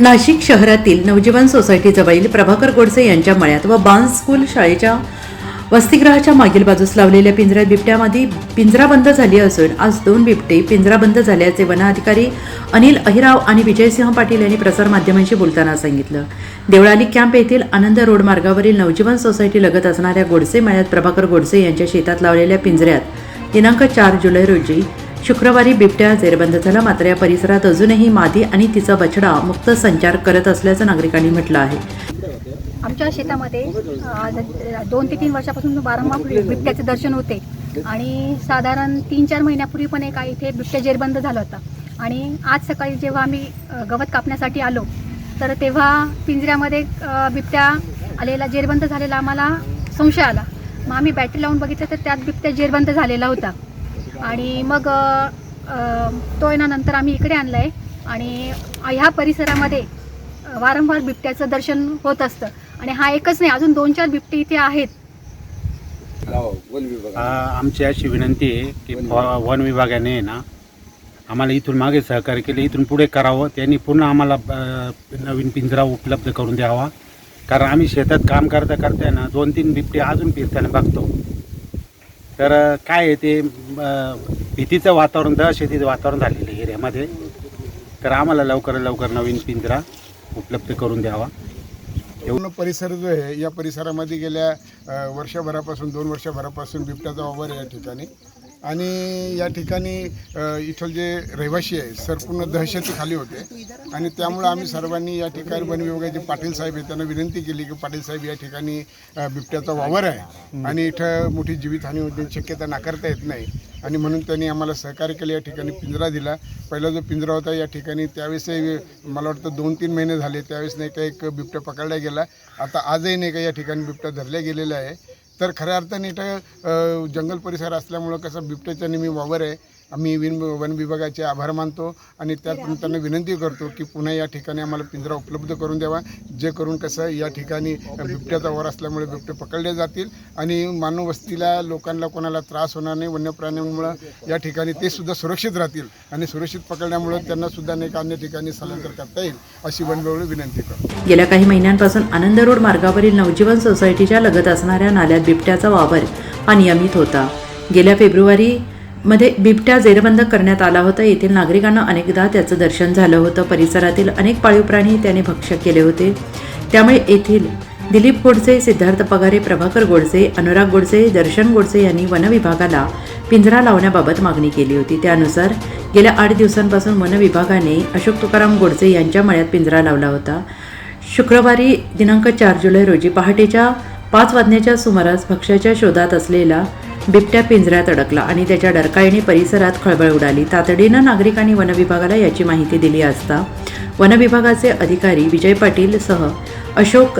नाशिक शहरातील नवजीवन सोसायटीजवळील प्रभाकर गोडसे यांच्या मळ्यात व बान्स स्कूल शाळेच्या वसतिगृहाच्या मागील बाजूस लावलेल्या पिंजऱ्यात बिबट्यामध्ये पिंजरा बंद झाली असून आज दोन बिबटे पिंजरा बंद झाल्याचे वनाधिकारी अनिल अहिराव आणि विजयसिंह पाटील यांनी प्रसारमाध्यमांशी बोलताना सांगितलं. देवळाली कॅम्प येथील आनंद रोड मार्गावरील नवजीवन सोसायटी लगत असणाऱ्या गोडसे मळ्यात प्रभाकर गोडसे यांच्या शेतात लावलेल्या पिंजऱ्यात दिनांक चार जुलै रोजी शुक्रवारी बिबट्या जेरबंद झाला मात्र या परिसरात अजूनही मादी आणि तिचा बछडा मुक्त संचार करत असल्याचं नागरिकांनी म्हटलं आहे. आमच्या शेतामध्ये दोन ते तीन वर्षापासून वारंवार बिबट्याचे दर्शन होते. आणि साधारण तीन चार महिन्यापूर्वी पण एक इथे बिबट्या जेरबंद झाला होता. आणि आज सकाळी जेव्हा आम्ही गवत कापण्यासाठी आलो तर तेव्हा पिंजऱ्यामध्ये बिबट्या आलेला जेरबंद झालेला आम्हाला संशय आला. मग आम्ही बॅटरी लावून बघितलं तर त्यात बिबट्या जेरबंद झालेला होता. आणि मग तो आहे ना नंतर आम्ही इकडे आणला आहे आणि ह्या परिसरामध्ये वारंवार बिबट्याचं दर्शन होत असतं. आणि हा एकच नाही अजून दोन चार बिबटे इथे आहेत. आ, आमची अशी विनंती आहे की वन विभागाने आहे ना आम्हाला इथून मागे सहकार्य केले इथून पुढे करावं त्यांनी पुन्हा आम्हाला नवीन पिंजरा उपलब्ध करून द्यावा. कारण आम्ही शेतात काम करता करता ना दोन तीन बिबटे अजून फिरताना बघतो. तर काय आहे ते भीतीचं वातावरण दहशतीचं वातावरण झालेलं आहे एरियामध्ये. तर आम्हाला लवकर लवकर नवीन पिंजरा उपलब्ध करून द्यावा. पूर्ण परिसर जो आहे या परिसरामध्ये गेल्या वर्षभरापासून दोन वर्षभरापासून बिबट्याचा वावर या ठिकाणी. आणि या ठिकाणी इथं जे रहिवासी आहे संपूर्ण दहशती खाली होते. आणि त्यामुळं आम्ही सर्वांनी या ठिकाणी वन विभागाचे पाटील साहेब आहे त्यांना विनंती केली की पाटील साहेब या ठिकाणी बिबट्याचा वावर आहे. आणि इथं मोठी जीवितहानी होण्याची शक्यता नाकारता येत नाही. आणि म्हणून त्यांनी आम्हाला सहकार्य केलं या ठिकाणी पिंजरा दिला. पहिला जो पिंजरा होता या ठिकाणी त्यावेळेसही मला वाटतं दोन तीन महिने झाले. त्यावेळेस नाही का एक बिबट्या पकडला गेला. आता आजही नाही का या ठिकाणी बिबट्या धरल्या गेलेल्या आहे. तर खऱ्या अर्थाने इथं जंगल परिसर असल्यामुळं कसं बिबट्याच्या नेहमी वावर आहे. आम्ही विन वन विभागाचे आभार मानतो आणि त्यातून त्यांना विनंती करतो की पुन्हा या ठिकाणी आम्हाला पिंजरा उपलब्ध करून द्यावा जे करून कसं या ठिकाणी बिबट्याचा वर असल्यामुळे बिबटे पकडले जातील आणि मानव वस्तीला लोकांना कोणाला त्रास होणार नाही वन्य प्राण्यांमुळं या ठिकाणी ते सुद्धा सुरक्षित राहतील आणि सुरक्षित पकडल्यामुळं त्यांना सुद्धा नाही का अन्य ठिकाणी स्थलांतर करता येईल अशी वन विभागाला विनंती करतो. गेल्या काही महिन्यांपासून आनंद रोड मार्गावरील नवजीवन सोसायटीच्या लगत असणाऱ्या नाल्यात बिबट्याचा वावर हा नियमित होता. गेल्या फेब्रुवारी मध्ये बिबट्या जेरबंद करण्यात आला होता. येथील नागरिकांना अनेकदा त्याचं दर्शन झालं होतं. परिसरातील अनेक पाळीव प्राणी त्याने भक्ष्य केले होते. त्यामुळे येथील दिलीप गोडसे सिद्धार्थ पगारे प्रभाकर गोडसे अनुराग गोडसे दर्शन गोडसे यांनी वनविभागाला पिंजरा लावण्याबाबत मागणी केली होती. त्यानुसार गेल्या आठ दिवसांपासून वन विभागाने अशोक तुकाराम गोडसे यांच्या मळ्यात पिंजरा लावला होता. शुक्रवारी दिनांक चार जुलै रोजी पहाटेच्या पाच वाजण्याच्या सुमारास भक्ष्याच्या शोधात असलेला बिबट्या पिंजऱ्यात अडकला आणि त्याच्या डरकाळीने परिसरात खळबळ उडाली. तातडीनं नागरिकांनी वनविभागाला याची माहिती दिली असता वनविभागाचे अधिकारी विजय पाटील सह अशोक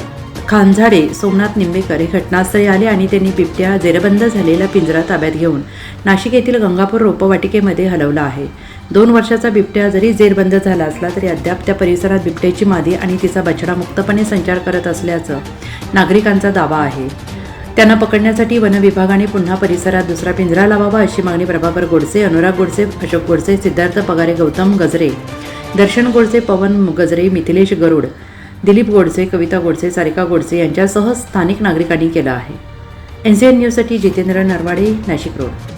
खानझाडे सोमनाथ निंबेकर हे घटनास्थळी आले आणि त्यांनी बिबट्या जेरबंद झालेला पिंजरा ताब्यात घेऊन नाशिक येथील गंगापूर रोपवाटिकेमध्ये हलवला आहे. दोन वर्षाचा बिबट्या जरी जेरबंद झाला असला तरी अद्याप त्या परिसरात बिबट्याची मादी आणि तिचा बछडा मुक्तपणे संचार करत असल्याचं नागरिकांचा दावा आहे. त्यांना पकडण्यासाठी वन विभागाने पुन्हा परिसरात दुसरा पिंजरा लावावा अशी मागणी प्रभाकर गोडसे अनुराग गोडसे अशोक गोडसे सिद्धार्थ पगारे गौतम गजरे दर्शन गोडसे पवन गजरे मिथिलेश गरुड दिलीप गोडसे कविता गोडसे सारिका गोडसे यांच्यासह स्थानिक नागरिकांनी केलं आहे. एन सी एन न्यूजसाठी जितेंद्र नरवाडे नाशिक रोड.